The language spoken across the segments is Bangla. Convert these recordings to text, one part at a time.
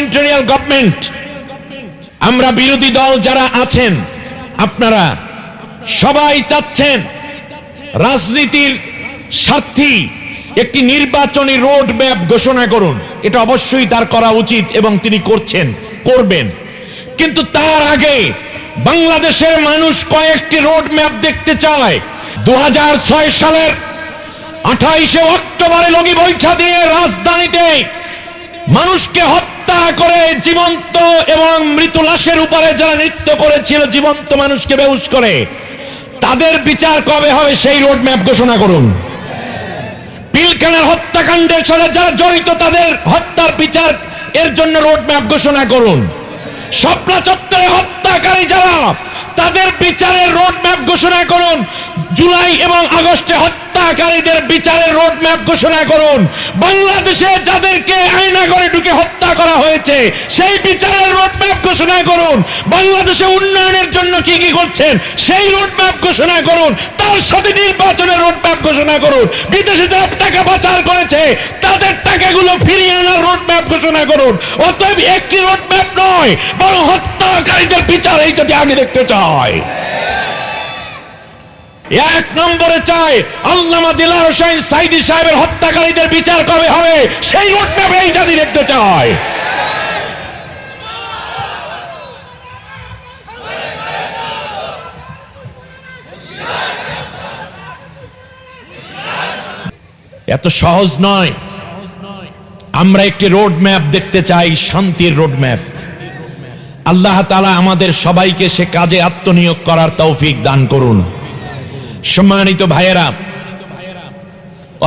ইন্টেরিয়াল গভর্নমেন্ট আমরা বিরোধী দল যারা আছেন, আপনারা সবাই চাচ্ছেন রাজনীতির স্বার্থী একটি নির্বাচনী রোড ম্যাপ ঘোষণা করুন। এটা অবশ্যই তার করা উচিত এবং তিনি করছেন, করবেন। কিন্তু তার আগে বাংলাদেশের মানুষ কয়েকটি রোড ম্যাপ দেখতে চায়। দু হাজার ছয় সালের আঠাইশে অক্টোবরে লগি বৈঠা দিয়ে রাজধানীতে মানুষকে হত্যা করে জীবন্ত এবং মৃত লাশের উপরে যারা নৃত্য করেছিল, জীবন্ত মানুষকে বেউস করে, তাদের বিচার কবে হবে সেই রোড ম্যাপ ঘোষণা করুন। হত্যাকাণ্ডের সাথে যারা জড়িত, তাদের হত্যার বিচার এর জন্য রোড ম্যাপ ঘোষণা করুন। স্বপ্না চত্বরে হত্যাকারী যারা, তাদের বিচারের রোড ম্যাপ ঘোষণা করুন। জুলাই এবং আগস্টে হত্যাকারীদের বিচারের রোড ম্যাপ ঘোষণা করুন। বাংলাদেশে যাদেরকে আয়নাগরে ঢুকে হত্যা করা হয়েছে, সেই বিচারের রোড ম্যাপ ঘোষণা করুন। বাংলাদেশে উন্নয়নের জন্য কি কি করছেন, সেই রোড ম্যাপ ঘোষণা করুন। তার সাথে নির্বাচনের রোড ম্যাপ ঘোষণা করুন। বিদেশে যারা টাকা পাচার করেছে, তাদের টাকাগুলো ফিরিয়ে আনার রোড ম্যাপ ঘোষণা করুন। অতএব একটি রোড ম্যাপ নয়, বরং হত্যাকারীদের বিচার এই যদি আগে দেখতে চায়। এক নম্বরে চাই আল্লামা দিলার হোসেন সাইদি সাহেবের হত্যাকারীদের বিচার কবে হবে? সেই রোড ম্যাপ এই জাতি দেখতে চায়। এত সহজ নয়। আমরা একটি রোড ম্যাপ দেখতে চাই, শান্তির রোড ম্যাপ আল্লাহ তালা আমাদের সবাইকে সে কাজে আত্মনিয়োগ করার তৌফিক দান করুন। সম্মানিত ভাইয়েরা,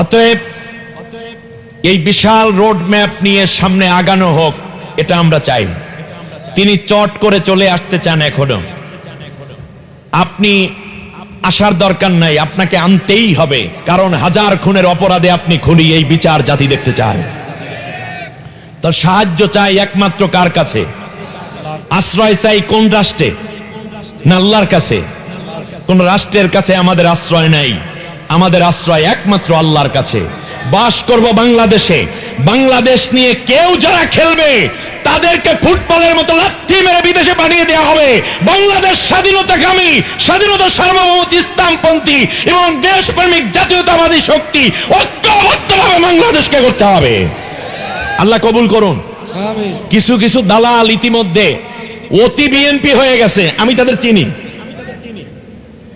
অতএব এই বিশাল রোড ম্যাপ নিয়ে সামনে আগানো হোক, এটা আমরা চাই। তিনি চট করে চলে আসতে চান এখনও। আপনি আসার দরকার নাই, আপনাকে আনতেই হবে, কারণ হাজার খুনের অপরাধে আপনি খুনি এই বিচার জাতি দেখতে চায়। তো সাহায্য চাই একমাত্র কার কাছে? আশ্রয় চাই কোন রাষ্ট্রে? না আল্লাহর কাছে। কোন রাষ্ট্রের কাছে আমাদের আশ্রয় নাই। আমাদের আশ্রয় একমাত্র আল্লাহর কাছে। বাস করব বাংলাদেশে। বাংলাদেশ নিয়ে কেউ যারা খেলবে তাদেরকে ফুটবলের মতো লাথি মেরে বিদেশে পাঠিয়ে দেওয়া হবে। বাংলাদেশ স্বাধীনতাকামী স্বাধীনতা সার্বভৌমত ইসলামপন্থী এবং দেশপ্রেমিক জাতীয়তাবাদী শক্তি ঐক্যবদ্ধভাবে বাংলাদেশকে করতে হবে। আল্লাহ কবুল করুন। কিছু কিছু দালাল ইতিমধ্যে অতি বিএনপি হয়ে গেছে। আমি তাদের চিনি।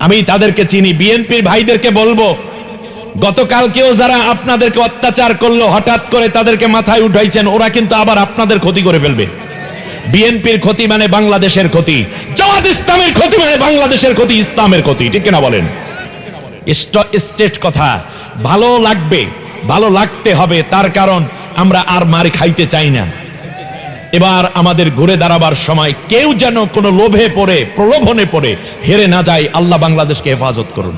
আমি তাদেরকে চিনি, বিএনপির ভাইদেরকে বলব, গতকালকেও যারা আপনাদেরকে অত্যাচার করল, হঠাৎ করে তাদেরকে মাথায় উঠাইছেন, ওরা কিন্তু আবার আপনাদের ক্ষতি করে ফেলবে। বিএনপির ক্ষতি মানে বাংলাদেশের ক্ষতি, জামাত ইসলামের ক্ষতি মানে বাংলাদেশের ক্ষতি, ইসলামের ক্ষতি, ঠিক কিনা বলেন? স্টেট কথা, ভালো লাগবে, ভালো লাগতে হবে, তার কারণ আমরা আর মার খাইতে চাই না। এবার আমাদের ঘুরে দাঁড়াবার সময় কেউ যেন কোনো লোভে পড়ে, প্রলোভনে পড়ে, হেরে না যায় আল্লাহ বাংলাদেশকে হেফাজত করুন।